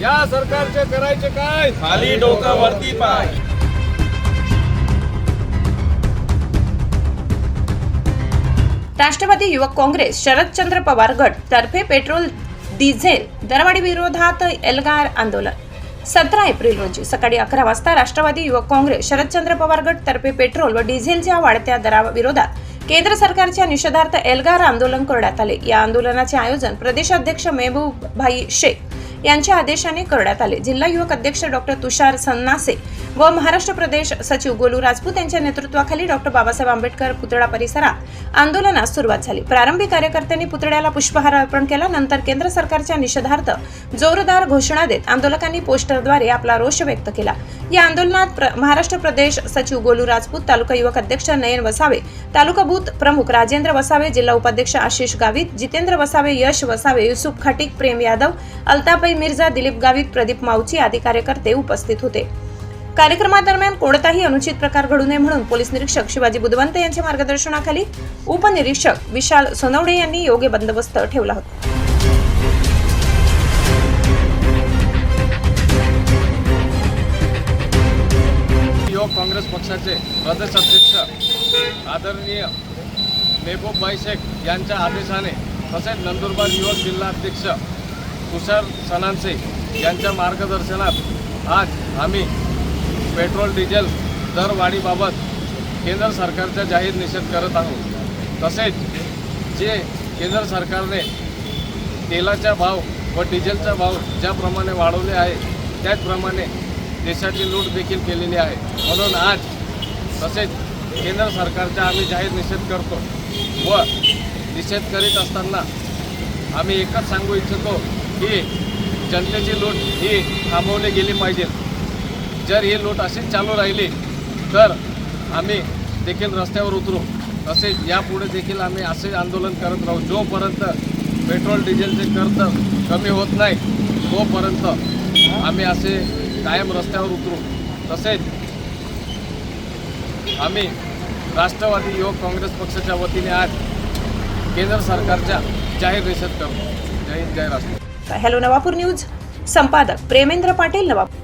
या सरकारचे करायचे काय? खाली डोकं वरती पाय. राष्ट्रवादी युवक काँग्रेस शरदचंद्र पवार गट तर्फे पेट्रोल डिझेल दरवाढी विरोधात एल्गार आंदोलन. सतरा एप्रिल रोजी सकाळी अकरा वाजता राष्ट्रवादी युवक काँग्रेस शरदचंद्र पवार गट तर्फे पेट्रोल व डिझेलच्या वाढत्या दराविरोधात केंद्र सरकारच्या निषेधार्थ एल्गार आंदोलन करण्यात आले. या आंदोलनाचे आयोजन प्रदेशाध्यक्ष मेहबूब भाई शेख यांच्या आदेशाने करण्यात आले. जिल्हा युवक अध्यक्ष डॉक्टर तुषार सन्नासे व महाराष्ट्र प्रदेश सचिव गोलू राजपूत यांच्या नेतृत्वाखाली डॉक्टर बाबासाहेब आंबेडकर पुतळा परिसरात आंदोलनास सुरुवात झाली. प्रारंभी कार्यकर्त्यांनी पुतळ्याला पुष्पहार अर्पण केला. नंतर केंद्र सरकारच्या निषेधार्थ जोरदार घोषणा देत आंदोलकांनी पोस्टरद्वारे आपला रोष व्यक्त केला. या आंदोलनात प्र- महाराष्ट्र प्रदेश सचिव गोलू राजपूत तालुका युवक अध्यक्ष नयन वसावे तालुका बूथ प्रमुख राजेंद्र वसावे जिल्हा उपाध्यक्ष आशिष गावित जितेंद्र वसावे यश वसावे युसुफ खाटिक प्रेम यादव अल्ताबाई मिर्झा दिलीप गावित प्रदीप माऊची आदी कार्यकर्ते उपस्थित होते. कार्यक्रमादरम्यान कोणताही अनुचित प्रकार घडू नये म्हणून पोलीस निरीक्षक शिवाजी बुधवंत यांच्या मार्गदर्शनाखाली उपनिरीक्षक विशाल सोनवडे यांनी योग्य बंदोबस्त ठेवला होता. युवक काँग्रेस पक्षाचे प्रदेश अध्यक्ष आदरणीय मेहबूबभाई शेख यांच्या आदेशाने तसेच नंदुरबार युवक जिल्हा अध्यक्ष तुषार सणांसे यांच्या मार्गदर्शनात आज आम्ही पेट्रोल डिझेल दरवाढीबाबत केंद्र सरकारचा जाहीर निषेध करत आहोत. तसेच जे केंद्र सरकारने तेलाचा भाव व डिझेलचा भाव ज्याप्रमाणे वाढवले आहे त्याचप्रमाणे देशाची लूट देखील केलेली आहे. म्हणून आज तसेच केंद्र सरकारचा आम्ही जाहीर निषेध करतो व निषेध करीत असताना आम्ही एकच सांगू इच्छितो की जनतेचे लूट ही थांबवली गेली पाहिजे. जर ही लोट अशीच चालू राहिली तर आम्ही देखील रस्त्यावर उतरू. तसेच यापुढे देखील आम्ही असे आंदोलन करत राहू. जोपर्यंत पेट्रोल डिझेलचे खर्च कमी होत नाही तोपर्यंत आम्ही असे कायम रस्त्यावर उतरू. तसेच आम्ही राष्ट्रवादी युवक काँग्रेस पक्षाच्या वतीने आज केंद्र सरकारच्या जाहीर निषेध करतो. जय हिंद जय राष्ट्र हॅलो नवापूर न्यूज. संपादक प्रेमेंद्र पाटील नवापूर.